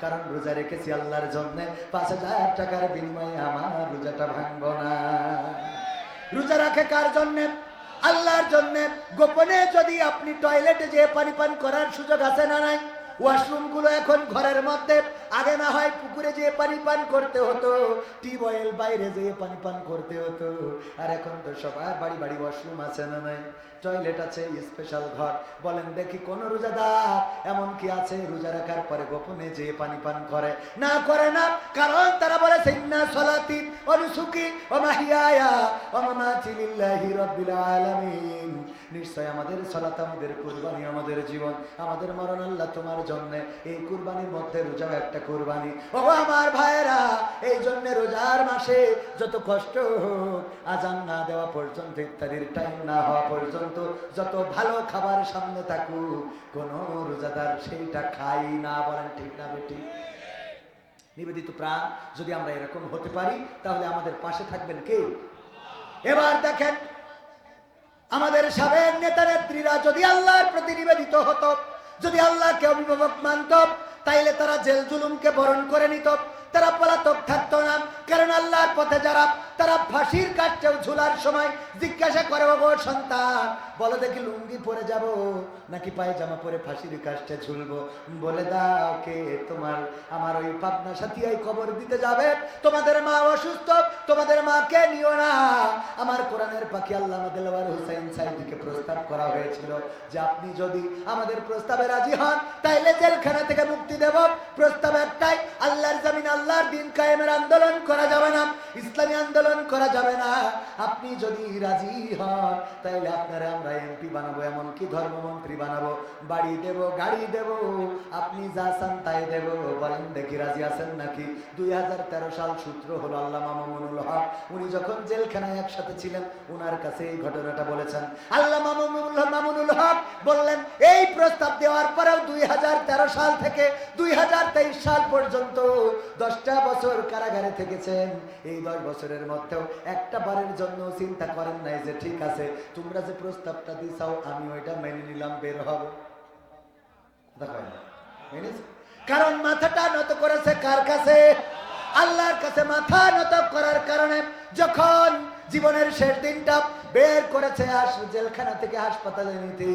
কারণ রোজা রেখেছি আল্লাহর জন্য। পাঁচ হাজার টাকার বিনিময়ে আমার রোজাটা ভাঙবো না। রোজা রাখে কার জন্যে? আল্লাহর জন্য। গোপনে যদি আপনি টয়লেটে যেয়ে পানি পান করার সুযোগ আছে না নাই? ওয়াশরুমগুলো এখন ঘরের মধ্যে। আগে না হয় পুকুরে যেয়ে পানি পান করতে হতো টিউবওয়েল বাইরে যেয়ে পানি পান করতে হতো। আর এখন তো সবার বাড়ি বাড়ি ওয়াশরুম আছে না নাই? টয়লেট আছে স্পেশাল ঘর। বলেন দেখি কোন রোজাদার এমন কি আছে, রোজা রাখার পরে গোপনে যেয়ে পানি পান করে? না করে না, কারণ তারা বলে সিন্না সলাতি অনুসুকি ও মাহিয়ায়া ও মামাতি আলামিন। নিশ্চয় আমাদের সলাত আমাদের কুরবানি আমাদের জীবন, আমাদের মরণ আল্লাহ তোমার জন্য। এই কুরবানির মধ্যে রোজাও একটা কুরবানি। ও আমার ভাইয়েরা, এই জন্য রোজার মাসে যত কষ্ট হোক, আজান না দেওয়া পর্যন্ত ইত্যাদির টাইম না হওয়া পর্যন্ত, যত ভালো খাবার সামনে থাকুক, কোন রোজাদার সেইটা খাই না বলেন ঠিক না বেটি? নিবেদিত প্রাণ, যদি আমরা এরকম হতে পারি, তাহলে আমাদের পাশে থাকবেন কে? এবার দেখেন, আমাদের সাবেক নেতা নেত্রীরা যদি আল্লাহর প্রতি নিবেদিত হতো, যদি আল্লাহকে অভিভাবক মানত তাইলে তারা জেল জুলুমকে বরণ করে নিত। তারা পলাতক থাকতো না। কারণ আল্লাহর পথে যারা, তারা ফাঁসির কাটতেও ঝুলার সময় জিজ্ঞাসা করে ও সন্তান, বলো দেখি লুঙ্গি পরে যাব নাকি পায়জামা পরে ফাঁসির কাজটা ঝুলবো? বলে, দাও কে তোমার, আমার ওই পাবনা সাথিয়াই খবর দিতে যাবে। তোমাদের মা অসুস্থ, তোমাদের মাকে নিও না? আমার কোরআনের পাখি আল্লাহ দেলওয়ার হুসাইন সাইদিকে প্রস্তাব করা হয়েছিল যে আপনি যদি আমাদের প্রস্তাবে রাজি হন, তাইলে জেলখানা থেকে মুক্তি দেব। প্রস্তাব একটাই, আল্লাহর জামিন, আল্লাহর দিন কায়েমের আন্দোলন করা। যাবে না, ইসলামী আন্দোলন করা যাবে না। আপনি যদি রাজি হন, তাইলে আপনারা আমরা এমপি বানাবো, এমনকি ধর্মমন্ত্রী বানাবো। বাড়ি দেব, গাড়ি দেব, আপনি যা চান তাই দেব। বলেন দেখি রাজি আছেন নাকি? দুই সাল সূত্র হলো আল্লাহ মামুনুল হক। উনি যখন জেলখানায় একসাথে ছিলেন, উনার কাছে এই ঘটনাটা বলেছেন। আল্লাহ মামুনুল মামুনুল হক বললেন, এই প্রস্তাব দেওয়ার পরেও দুই হাজার তেরো সাল থেকে দুই সাল পর্যন্ত দশটা বছর কারাগারে থেকেছেন এই দশ বছরের মধ্যেও একটা বারের জন্য চিন্তা করেন নাই যে ঠিক আছে, তোমরা যে প্রস্তাবটা দিছাও আমি ওইটা মেনে নিলাম, বের হব? কারণ মাথাটা নত করেছে কার কাছে? আল্লাহর কাছে মাথা নত করার কারণে যখন জীবনের শেষ দিনটা বের করেছে আস জেলখানা থেকে হাসপাতালে নিতে।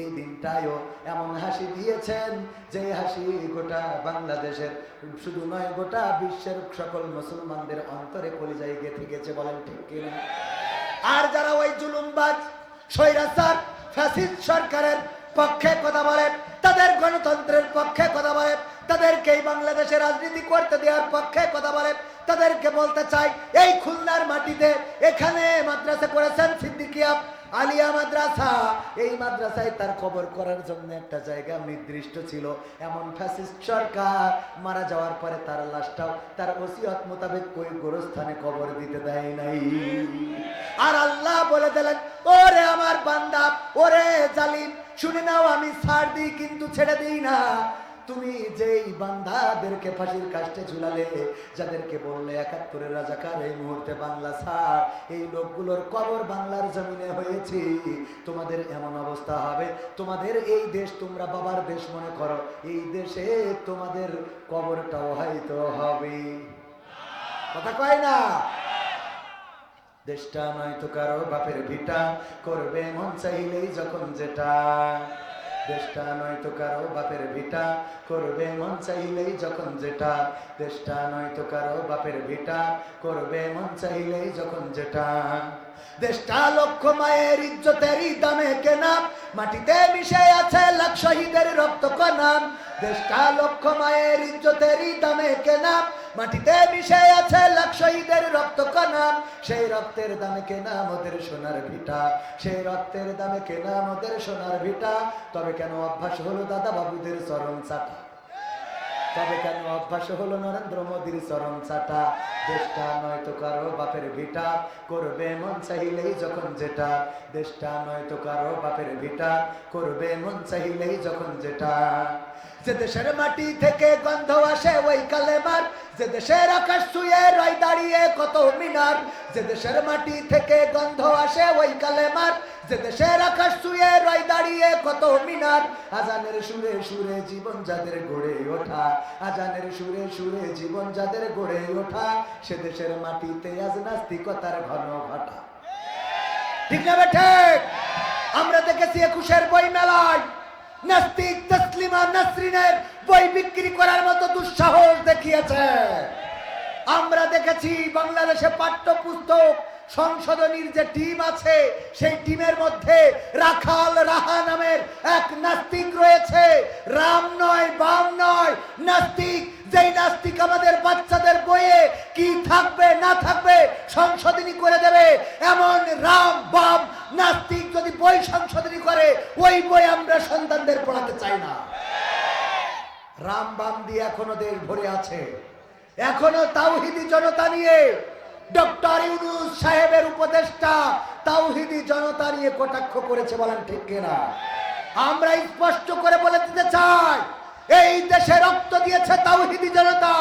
এই দিনটাও এমন হাসি দিয়েছেন যে হাসি গোটা বাংলাদেশের, শুধু নয়, গোটা বিশ্বের সকল মুসলমানদের অন্তরে কলিজায় গেঁথে গেছে বলেন ঠিক কিনা? আর যারা ওই জুলুমবাজ, স্বৈরাচার, ফ্যাসিস্ট সরকারের পক্ষে কথা বলে, তাদের গণতন্ত্রের পক্ষে কথা বলে তাদেরকে এই বাংলাদেশে রাজনীতি করতে দেওয়ার পক্ষে কথা বলে তাদেরকে বলতে চাই, এই খুলনার মাটিতে এখানে মাদ্রাসা করেছেন সিদ্দিকিয়া আলিয়া মাদ্রাসা। এই মাদ্রাসায় তার খবর করার জন্য একটা জায়গা নির্দিষ্ট ছিল। এমন ফ্যাসিস্ট সরকার মারা যাওয়ার পরে তার লাশটাও তার ওসিয়ত মোতাবেক ওই গোরস্থানে কবর দিতে দেয় নাই। আর আল্লাহ বলে দিলেন, ওরে আমার বান্দা, ওরে জালিম, শুনে নাও আমি ছাড় দিই, কিন্তু ছেড়ে দিই না। তুমি যেই বান্দাদেরকে ফাঁসির কাষ্টে ঝুলালে, যাদেরকে বললে একাত্তরের রাজাকার এই মুহূর্তে বাংলা ছাড় এই লোকগুলোর কবর বাংলার জমিনে হয়েছে। তোমাদের এমন অবস্থা হবে। তোমাদের এই দেশ তোমরা বাবার দেশ মনে করো। এই দেশে তোমাদের কবরটাও হয়তো হবে। কথা কয় না? দেশটা নয়তো কারও বাপের ভিটা, করবে মন চাইলেই যখন যেটা। দেশটা নয়তো কারও বাপের ভিটা। করবে মন চাইলেই যখন যেটা, দেশটা নয়তো কারও বাপের ভিটা। করবে মন চাইলেই যখন যেটা। দেশটা লক্ষ মায়ের ইজ্জতেরই দামে কেনা, মাটিতে মিশে আছে লাখ শহীদের রক্ত কনাম দেশটা লক্ষ মায়ের ইজ্জতেরই দামে কেনা মাটিতে মিশে আছে লাখ শহীদের রক্ত কনাম সেই রক্তের দামে কেনা আমাদের সোনার ভিটা। সেই রক্তের দামে কেনা আমাদের সোনার ভিটা। তবে কেন অভ্যাস হলো দাদা বাবুদের চরণ চাটা? তবে কেন অভ্যাস হলো নরেন্দ্র মোদীর চরণ চাটা? দেশটা নয়তো কারও বাপের ভিটা। করবে মন চাইলেই যখন যেটা। দেশটা নয়তো কারও বাপের ভিটা। করবে মন চাইলেই যখন যেটা। যে দেশের মাটি থেকে গন্ধ আসে ওই কালেমার। যে দেশের আকাশ ছুঁয়ে রয় দাঁড়িয়ে কত মিনার, যে দেশের মাটি থেকে গন্ধ আসে ওই কালেমার, যে দেশের আকাশ ছুঁয়ে রয় দাঁড়িয়ে কত মিনার। আজানের সুরে সুরে জীবন যাদের গড়ে ওঠা, আজানের সুরে সুরে জীবন যাদের গড়ে ওঠা, সে দেশের মাটিতে আজ নাস্তিকতার ঘন ঘটা। ঠিক না ঠিক? আমরা দেখেছি একুশের বই মেলায় নাস্তিক তসলিমা নাসরিনের বই বিক্রি করার মতো দুঃসাহস দেখিয়েছে? আমরা দেখেছি বাংলাদেশে পাঠ্যপুস্তক সংশোধনীর যে টিম আছে, সেই টিমের মধ্যে রাখাল রাহা নামের এক নাস্তিক রয়েছে। রাম নয়, বাম নয়, নাস্তিক। যেই নাস্তিক আমাদের বাচ্চাদের বইয়ে কি থাকবে, না থাকবে সংশোধনী করে দেবে, এমন রাম, বাম, নাস্তিক যদি বই সংশোধনী করে, ওই বই আমরা সন্তানদের পড়াতে চাই না। রাম দিয়ে এখনও দেশ ভরে আছে। এখনও তাওহিদি জনতা নিয়ে ডক্টর ইউনুস সাহেবের উপদেষ্টা তাওহিদি জনতা নিয়ে কটাক্ষ করেছে বলেন ঠিক কিনা? আমরা স্পষ্ট করে বলে দিতে চাই, এই দেশে রক্ত দিয়েছে তাওহিদি জনতা,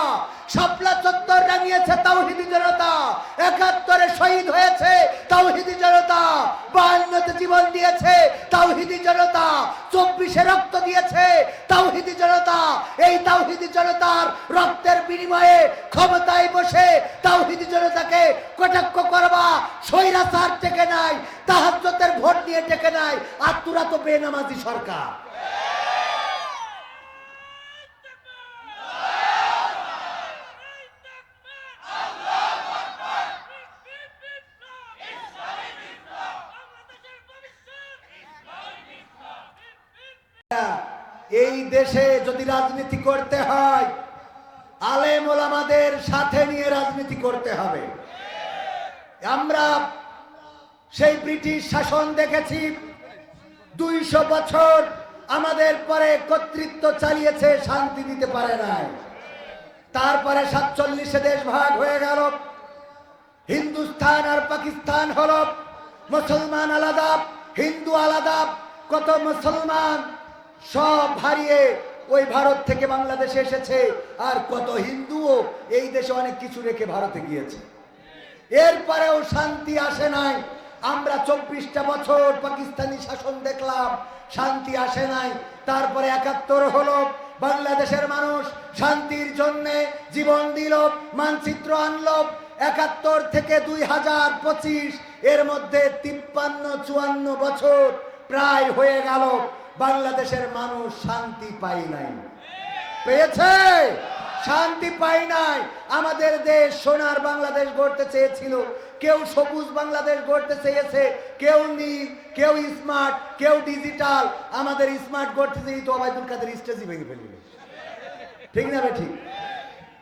শাপলা চত্বর রাঙিয়েছে তাওহিদি জনতা, একাত্তরে শহীদ হয়েছে বায়ান্নতে জীবন দিয়েছে, তাওহিদি জনতা। চব্বিশে রক্ত দিয়েছে, তাওহিদি জনতা। এই তাওহিদি জনতার রক্তের বিনিময়ে ক্ষমতায় বসে তাওহিদি জনতাকে কটাক্ষ করবা, স্বৈরাচার টেকে নাই, তাহাজ্জতের ভোট নিয়ে টেকে নাই, আর তোরা তো বেনামাজি সরকার। এই দেশে যদি রাজনীতি করতে হয়, আলেম ওলামাদের সাথে নিয়ে রাজনীতি করতে হবে। আমরা সেই ব্রিটিশ শাসন দেখেছি, দুইশো বছর আমাদের পরে কর্তৃত্ব চালিয়েছে, শান্তি দিতে পারে নাই। তারপরে সাতচল্লিশে দেশ ভাগ হয়ে গেল, হিন্দুস্তান আর পাকিস্তান হল মুসলমান আলাদা, হিন্দু আলাদা, কত মুসলমান সব হারিয়ে ওই ভারত থেকে বাংলাদেশে এসেছে। আর কত হিন্দুও এই দেশে অনেক কিছু রেখে ভারতে গিয়েছে। এরপরেও শান্তি আসে নাই। আমরা চব্বিশটা বছর পাকিস্তানি শাসন দেখলাম, শান্তি আসে নাই। তারপরে একাত্তর হলো, বাংলাদেশের মানুষ শান্তির জন্যে জীবন দিল, মানচিত্র আনল। একাত্তর থেকে দুই হাজার পঁচিশ, এর মধ্যে তিপ্পান্ন, চুয়ান্ন বছর প্রায় হয়ে গেল। বাংলাদেশের মানুষ শান্তি পাই নাই। পেয়েছে? শান্তি পাই নাই। আমাদের দেশ সোনার বাংলাদেশ গড়তে চেয়েছিল। কেউ সবুজ বাংলাদেশ গড়তে চেয়েছে, কেউ নীল, কেউ স্মার্ট কেউ ডিজিটাল আমাদের স্মার্ট গড়তে চেয়ে তো আবাইদুল কাদের স্টেজই ভেঙে ফেলবে। ঠিক না বে ঠিক?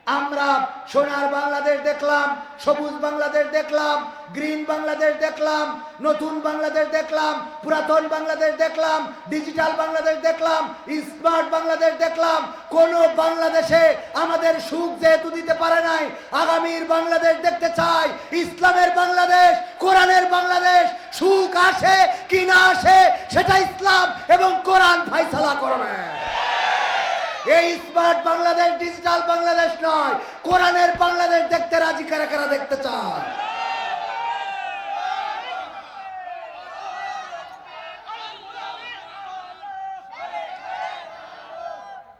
আমরা সোনার বাংলাদেশ দেখলাম, সবুজ বাংলাদেশ দেখলাম, গ্রিন বাংলাদেশ দেখলাম, নতুন বাংলাদেশ দেখলাম, পুরাতন বাংলাদেশ দেখলাম, ডিজিটাল বাংলাদেশ দেখলাম, স্মার্ট বাংলাদেশ দেখলাম। কোন বাংলাদেশে আমাদের সুখ যেহেতু দিতে পারে নাই, আগামীর বাংলাদেশ দেখতে চাই। ইসলামের বাংলাদেশ, কোরআনের বাংলাদেশ, সুখ আসে কি না আসে, সেটা ইসলাম এবং কোরআন ফাইসালা করবে। এই স্মার্ট বাংলাদেশ, ডিজিটাল বাংলাদেশ নয়, কোরআনের বাংলাদেশ দেখতে রাজি কারা কারা দেখতে চায়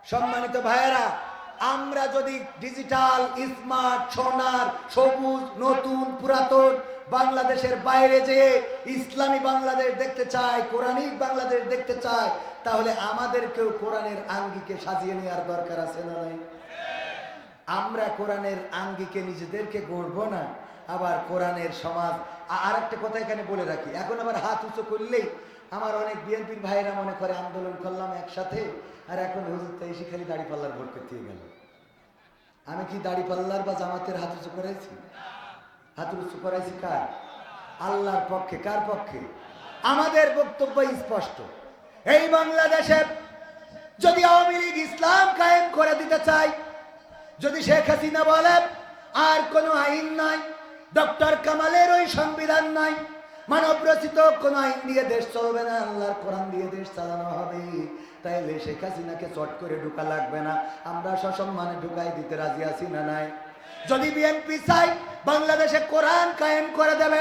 সম্মানিত ভাইয়েরা আমরা যদি ডিজিটাল স্মার্ট সোনার সবুজ, নতুন, পুরাতন বাংলাদেশের বাইরে যেয়ে ইসলামী বাংলাদেশ দেখতে চাই কোরআনিক বাংলাদেশ দেখতে চাই, তাহলে আমাদেরকেও কোরআনের আঙ্গিকে সাজিয়ে নেওয়ার দরকার আছে না নাই? আমরা কোরআনের আঙ্গিকে নিজেদেরকে গড়বো না। আবার কোরআনের সমাজ আর একটা কথা এখানে বলে রাখি। এখন আবার হাত উঁচু করলেই আমার অনেক বিএনপির ভাইয়েরা মনে করে আন্দোলন করলাম একসাথে, আর এখন হুজুর তো এসে খালি দাড়ি পাল্লার ভোট করতে গেল। আমি কি দাড়ি পাল্লার বা জামাতের হাত উঁচু করেছি হাত উঁচু করাইছি কার? আল্লাহর পক্ষে, কার পক্ষে? আমাদের বক্তব্য স্পষ্ট। এই বাংলাদেশে যদি আওয়ামী লীগ ইসলাম কায়েম করে দিতে চায়, যদি শেখ হাসিনা বলে, আর কোনো আইন নাই, ডক্টর কামালের ওই সংবিধান নাই মানব রচিত কোন আইন দিয়ে দেশ চলবে না, আল্লাহর কোরআন দিয়ে দেশ চালানো হবে। তাইলে শেখ হাসিনাকে চট করে ঢুকা লাগবে না। আমরা সসম্মানে ঢুকাই দিতে রাজি আছি না নাই? যদি বিএনপি চাই বাংলাদেশে কোরআন কায়েম করে দেবে।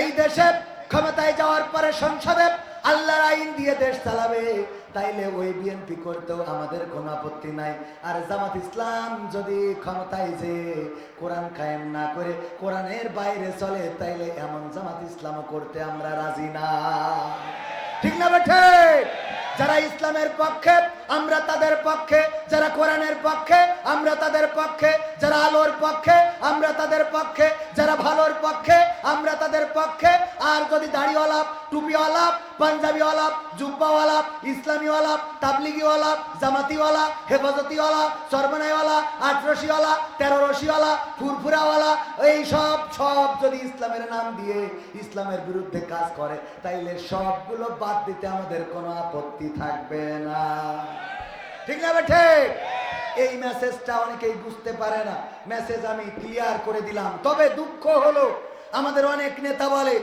এই দেশে ক্ষমতায় যাওয়ার পরে সংসদে আল্লাহর আইন দিয়ে দেশ চালাবে। তাইলে ওই বিএনপি করতেও আমাদের কোনো আপত্তি নাই। আর জামাত ইসলাম যদি ক্ষমতায় যে কোরআন কায়েম না করে কোরআনের বাইরে চলে, তাইলে এমন জামাত ইসলামও করতে আমরা রাজি না। ঠিক না বেঠে? যারা ইসলামের পক্ষে, আমরা তাদের পক্ষে, যারা কোরআনের পক্ষে, আমরা তাদের পক্ষে, যারা আলোর পক্ষে, আমরা তাদের পক্ষে, যারা ভালোর পক্ষে আমরা তাদের পক্ষে। আর যদি দাড়িওয়ালা টুপিওয়ালা পাঞ্জাবিওয়ালা জুব্বাওয়ালা ইসলামীওয়ালা তাবলিগিওয়ালা জামাতিওয়ালা, হেফাজতিওয়ালা সর্বনাইওয়ালা তেরো রশিওয়ালা ফুরফুরাওয়ালা, এই সব সব যদি ইসলামের নাম দিয়ে ইসলামের বিরুদ্ধে কাজ করে, তাইলে সবগুলো বাদ দিতে আমাদের কোনো আপত্তি থাকবে না। ঠিক না বেঠে? এই মেসেজটা অনেকেই বুঝতে পারে না। মেসেজ আমি ক্লিয়ার করে দিলাম। তবে দুঃখ হলো আমাদের অনেক নেতা বলে,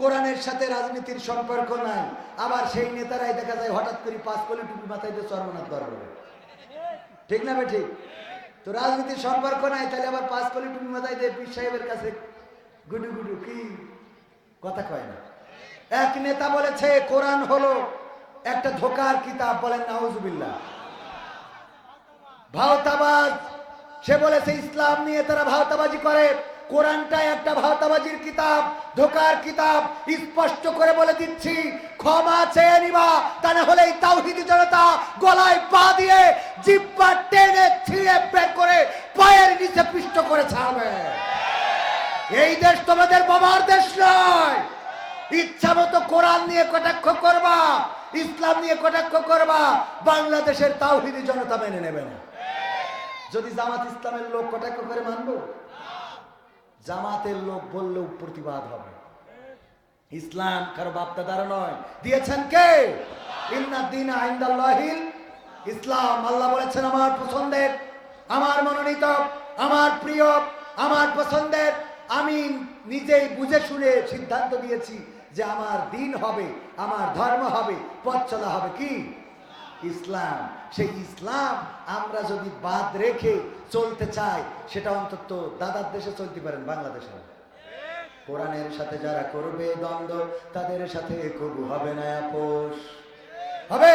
কোরআনের সাথে রাজনীতির সম্পর্ক নাই। আবার সেই নেতারাই দেখা যায় হঠাৎ করে পাঁচ কলি টুপি মাথায় দিয়ে সর্বনাথ দরবারে ঠিক না ঠিক তো রাজনীতির সম্পর্ক নাই, তাহলে আবার পাঁচ কলি টুপি মাথায় দিয়ে পীর সাহেবের কাছে গুডু গুডু কি কথা কয় না? এক নেতা বলেছে, কোরআন হলো একটা ধোকার কিতাব বলেন নাউজুবিল্লাহ। ভাওতাবাজ, সে বলেছে, ইসলাম নিয়ে তারা ভাওতাবাজি করে। কোরআনটা একটা ভাওতাবাজির কিতাব, ধোকার কিতাব স্পষ্ট করে বলে দিচ্ছি, ক্ষমা চেয়ে নিবা, তা না হলে তাওহিদি জনতা গলায় পা দিয়ে জিব্বা টেনে ছিঁড়ে বের করে পায়ের নিচে পিষ্ট করে ছাড়বে। এই দেশ তোমাদের বাবার দেশ নয়। ইচ্ছা মতো কোরআন নিয়ে কটাক্ষ করবা, ইসলাম নিয়ে কটাক্ষ করবা, বাংলাদেশের তাওহিদি জনতা মেনে নেবে না। যদি জামাত ইসলামের লোক কটাক্ষ করে মানবো? জামাতের লোক বললেও প্রতিবাদ হবে। ইসলাম কারও বাপদাদার নয়। দিয়েছেন কে? ইন্নাদ্দিন আইন্দাল্লাহিল ইসলাম, আল্লাহ বলেছেন আমার পছন্দের, আমার মনোনীত, আমার প্রিয়, আমার পছন্দের। আমি নিজেই বুঝে শুনে সিদ্ধান্ত দিয়েছি যে আমার দিন হবে, আমার ধর্ম হবে, পথ চলা হবে কি? ইসলাম। সেই ইসলাম আমরা যদি বাদ রেখে চলতে চাই, সেটা অন্তত দাদার দেশে চলতে পারেন বাংলাদেশে। কোরআনের সাথে যারা করবে দ্বন্দ্ব, তাদের সাথে কবু হবে না, আপোষ হবে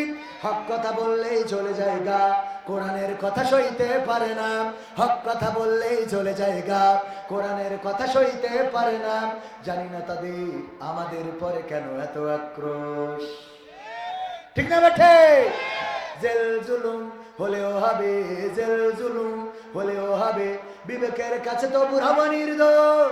হক কথা বললেই চলে যায় গা কোরআনের কথা সইতে পারে না। হক কথা বললেই চলে যায় গা কোরআনের কথা সইতে পারে না। জানি না তাদের, আমাদের পরে কেন এত আক্রোশ। ঠিক না বেঠে জেল জুলুম হলেও হবে, জেল জুলুম হলেও হবে। বিবেকের কাছে তো বুড়াবো নির্দোষ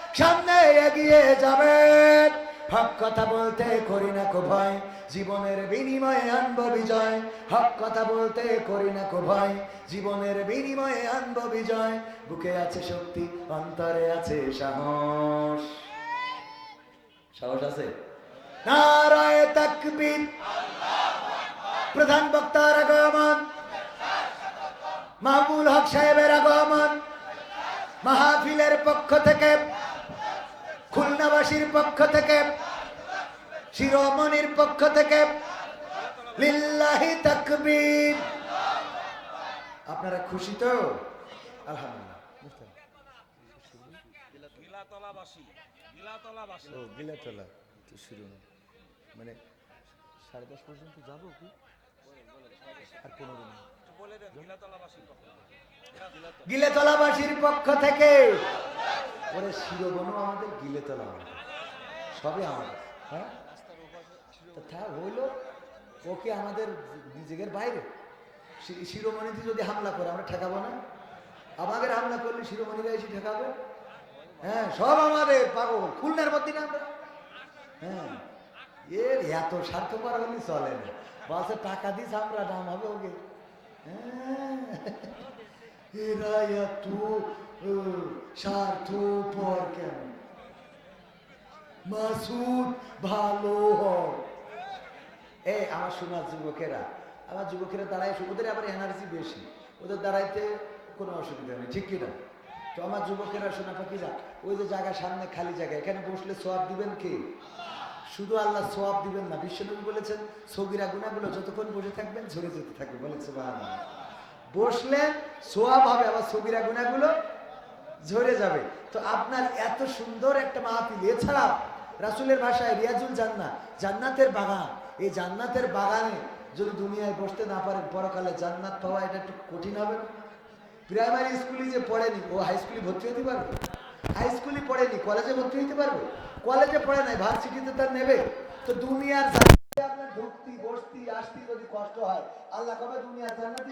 সামনে এগিয়ে যাবে হক কথা বলতে করি না কো ভয়, জীবনের বিনিময়ে আনব বিজয়। হক কথা বলতে করি না কো ভয়, জীবনের বিনিময়ে আনব বিজয়। বুকে আছে শক্তি, অন্তরে আছে সাহস। সাহস আছে? নারায় তাকবীর। প্রধান বক্তার আগমন। মাহমুল হক সাহেবের আগমন। মাহফিলের পক্ষ থেকে খুলনাবাসীর পক্ষ থেকে শিরোমণির পক্ষ থেকে লিল্লাহি তাকবীর। আপনারা খুশি তো? আলহামদুলিল্লাহ। মানে সাড়ে দশ পর্যন্ত যাব কি? আর পনেরো মিনিট বলে দেন গিলাতলাবাসীর পক্ষ থেকে। ওরে শিরোবনও আমাদের গিলেতলা সবই আমাদের হ্যাঁ? হইল ও কি আমাদের নিজেদের বাইরে। শিরোমণিতে যদি হামলা করে, আমরা ঠেকাবো না? আমাদের হামলা করলে শিরোমণিরা এসে ঠেকাবে? হ্যাঁ সব আমাদের, পাগল। খুলনার মধ্যে না আমরা? হ্যাঁ। এর এত স্বার্থপর হলে চলে না। বলছে টাকা দিস আমরা নাম হবে ওকে। হ্যাঁ। কেন মাসুদ ভালো এই আমার যুবকেরা আমার যুবকেরা দাঁড়ায় ওদের আবার এনার্জি বেশি। ওদের দাঁড়াইতে কোনো অসুবিধা নেই, ঠিক কিনা তো আমার যুবকেরা শোনা পাখিরা, ওই যে জায়গা সামনে খালি জায়গা, এখানে বসলে সোয়াব দিবেন কে? শুধু আল্লাহ সোয়াব দিবেন না, বিশ্বনবী বলেছেন সগিরা গুণাগুলো যতক্ষণ বসে থাকবেন, ঝরে যেতে থাকবে, বলেছে, সুবহানাল্লাহ। বসলেন সোয়াব হবে, আবার সগিরা গুণাগুলো ঝরে যাবে। তো আপনার এত সুন্দর একটা মাহফিল। এছাড়া রাসুলের ভাষায় রিয়াজুল জান্নাত জান্নাতের বাগান। এই জান্নাতের বাগানে যদি দুনিয়ায় বসতে না পারেন, পরকালে জান্নাত পাওয়া এটা একটু কঠিন হবে প্রাইমারি স্কুলে যে পড়েনি, ও হাই স্কুলে ভর্তি হতে পারবে? হাই স্কুলে পড়েনি, কলেজে ভর্তি হতে পারবে? কলেজে পড়ে নাই, ভার্সিটিতে তার নেবে। তো দুনিয়ার আপনার ঢুকতি, বসতি, আসতি যদি কষ্ট হয়, আল্লাহ কবে দুনিয়ার জান্নাতি